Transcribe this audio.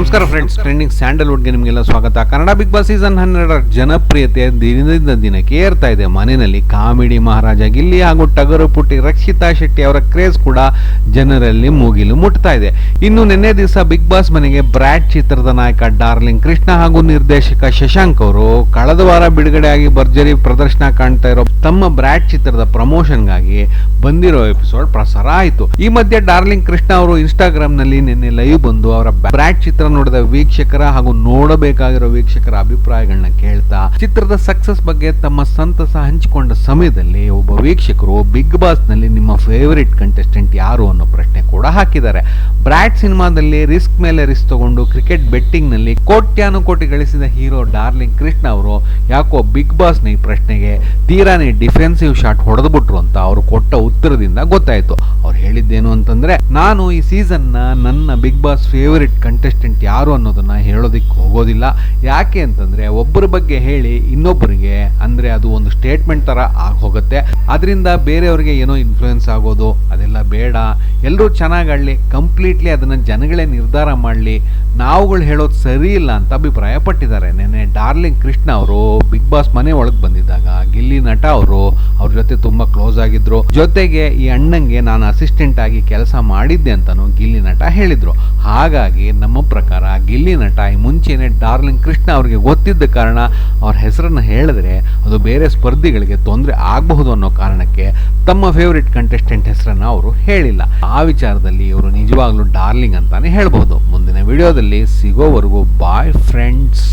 ನಮಸ್ಕಾರ friends trending ಸ್ಯಾಂಡಲ್ವುಡ್ಗೆ ನಿಮಗೆಲ್ಲ ಸ್ವಾಗತ. ಕನ್ನಡ ಬಿಗ್ ಬಾಸ್ ಸೀಸನ್ ಹನ್ನೆರಡರ ಜನಪ್ರಿಯತೆ ದಿನದಿಂದ ದಿನಕ್ಕೆ ಏರ್ತಾ ಇದೆ. ಮನೆಯಲ್ಲಿ ಕಾಮಿಡಿ ಮಹಾರಾಜ ಗಿಲ್ಲಿ ಹಾಗೂ ಟಗರು ಪುಟ್ಟಿ ರಕ್ಷಿತಾ ಶೆಟ್ಟಿ ಅವರ ಕ್ರೇಜ್ ಕೂಡ ಜನರಲ್ಲಿ ಮುಗಿಲು ಮುಟ್ತಾ ಇದೆ. ಇನ್ನು ನಿನ್ನೆ ದಿವಸ ಬಿಗ್ ಬಾಸ್ ಮನೆಗೆ ಬ್ರ್ಯಾಡ್ ಚಿತ್ರದ ನಾಯಕ ಡಾರ್ಲಿಂಗ್ ಕೃಷ್ಣ ಹಾಗೂ ನಿರ್ದೇಶಕ ಶಶಾಂಕ್ ಅವರು ಕಳೆದ ವಾರ ಬಿಡುಗಡೆಯಾಗಿ ಭರ್ಜರಿ ಪ್ರದರ್ಶನ ಕಾಣ್ತಾ ಇರೋ ತಮ್ಮ ಬ್ರ್ಯಾಡ್ ಚಿತ್ರದ ಪ್ರಮೋಷನ್ಗಾಗಿ ಬಂದಿರೋ ಎಪಿಸೋಡ್ ಪ್ರಸಾರ ಆಯಿತು. ಈ ಮಧ್ಯೆ ಡಾರ್ಲಿಂಗ್ ಕೃಷ್ಣ ಅವರು ಇನ್ಸ್ಟಾಗ್ರಾಮ್ನಲ್ಲಿ ನಿನ್ನೆ ಲೈವ್ ಬಂದು ಅವರ ಬ್ರ್ಯಾಡ್ ಚಿತ್ರ ನೋಡಿದ ವೀಕ್ಷಕರ ಹಾಗೂ ನೋಡಬೇಕಾಗಿರೋ ವೀಕ್ಷಕರ ಅಭಿಪ್ರಾಯಗಳನ್ನ ಕೇಳ್ತಾ, ಚಿತ್ರದ ಸಕ್ಸಸ್ ಬಗ್ಗೆ ತಮ್ಮ ಸಂತಸ ಹಂಚಿಕೊಂಡ ಸಮಯದಲ್ಲಿ ಒಬ್ಬ ವೀಕ್ಷಕರು ಬಿಗ್ ಬಾಸ್ನಲ್ಲಿ ನಿಮ್ಮ ಫೇವರಿಟ್ ಕಂಟೆಸ್ಟೆಂಟ್ ಯಾರು ಅನ್ನೋ ಪ್ರಶ್ನೆ ಕೂಡ ಹಾಕಿದ್ದಾರೆ. ಬ್ರಾಡ್ ಸಿನಿಮಾದಲ್ಲಿ ರಿಸ್ಕ್ ಮೇಲೆ ರಿಸ್ಕ್ ತಗೊಂಡು ಕ್ರಿಕೆಟ್ ಬೆಟ್ಟಿಂಗ್ನಲ್ಲಿ ಕೋಟ್ಯಾನುಕೋಟಿ ಗಳಿಸಿದ ಹೀರೋ ಡಾರ್ಲಿಂಗ್ ಕೃಷ್ಣ ಅವರು ಯಾಕೋ ಬಿಗ್ ಬಾಸ್ನ ಈ ಪ್ರಶ್ನೆಗೆ ತೀರಾನೇ ಡಿಫೆನ್ಸಿವ್ ಶಾಟ್ ಹೊಡೆದ್ಬಿಟ್ರು ಅಂತ ಅವರು ಕೊಟ್ಟ ಉತ್ತರದಿಂದ ಗೊತ್ತಾಯ್ತು. ಹೇಳಿದ್ದೇನು ಅಂತಂದ್ರೆ, ನಾನು ಈ ಸೀಸನ್ನ ನನ್ನ ಬಿಗ್ ಬಾಸ್ ಫೇವರಿಟ್ ಕಂಟೆಸ್ಟೆಂಟ್ ಯಾರು ಅನ್ನೋದನ್ನ ಹೇಳೋದಿಕ್ಕೆ ಹೋಗೋದಿಲ್ಲ. ಯಾಕೆ ಅಂತಂದ್ರೆ, ಒಬ್ಬರ ಬಗ್ಗೆ ಹೇಳಿ ಇನ್ನೊಬ್ಬರಿಗೆ, ಅಂದ್ರೆ ಅದು ಒಂದು ಸ್ಟೇಟ್ಮೆಂಟ್ ತರ ಆಗೋಗುತ್ತೆ ಅದರಿಂದ ಬೇರೆಯವರಿಗೆ ಏನೋ ಇನ್ಫ್ಲೂಯೆನ್ಸ್ ಆಗೋದು, ಅದೆಲ್ಲ ಬೇಡ. ಎಲ್ಲರೂ ಚೆನ್ನಾಗಾಡಲಿ ಕಂಪ್ಲೀಟ್ಲಿ ಅದನ್ನ ಜನಗಳೇ ನಿರ್ಧಾರ ಮಾಡಲಿ. ನಾವುಗಳು ಹೇಳೋದು ಸರಿ ಇಲ್ಲ ಅಂತ ಅಭಿಪ್ರಾಯ ಪಟ್ಟಿದ್ದಾರೆ ನೆನ್ನೆ ಡಾರ್ಲಿಂಗ್ ಕೃಷ್ಣ ಅವರು ಬಿಗ್ ಬಾಸ್ ಮನೆ ಒಳಗೆ ಬಂದಿದ್ದಾಗ ಗಿಲ್ಲಿ ನಟ ಅವರು, ಅವ್ರ ಜೊತೆ ತುಂಬಾ ಕ್ಲೋಸ್ ಆಗಿದ್ರು. ಜೊತೆಗೆ ಈ ಅಣ್ಣಂಗೆ ನಾನು ಅಸಿಸ್ಟೆಂಟ್ ಆಗಿ ಕೆಲಸ ಮಾಡಿದ್ದೆ ಅಂತಾನು ಗಿಲ್ಲಿ ನಟ ಹೇಳಿದ್ರು. ಹಾಗಾಗಿ ನಮ್ಮ ಪ್ರಕಾರ ಗಿಲ್ಲಿ ನಟ ಈ ಮುಂಚೆನೆ ಡಾರ್ಲಿಂಗ್ ಕೃಷ್ಣ ಅವರಿಗೆ ಗೊತ್ತಿದ್ದ ಕಾರಣ ಅವ್ರ ಹೆಸರನ್ನ ಹೇಳಿದ್ರೆ ಅದು ಬೇರೆ ಸ್ಪರ್ಧಿಗಳಿಗೆ ತೊಂದರೆ ಆಗಬಹುದು ಅನ್ನೋ ಕಾರಣಕ್ಕೆ ತಮ್ಮ ಫೇವರಿಟ್ ಕಂಟೆಸ್ಟೆಂಟ್ ಹೆಸರನ್ನ ಅವರು ಹೇಳಿಲ್ಲ. ಆ ವಿಚಾರದಲ್ಲಿ ಇವರು ನಿಜವಾಗ್ಲೂ ಡಾರ್ಲಿಂಗ್ ಅಂತಾನೆ ಹೇಳಬಹುದು. ಮುಂದಿನ ವಿಡಿಯೋದಲ್ಲಿ ಸಿಗೋವರೆಗೂ ಬಾಯ್ ಫ್ರೆಂಡ್ಸ್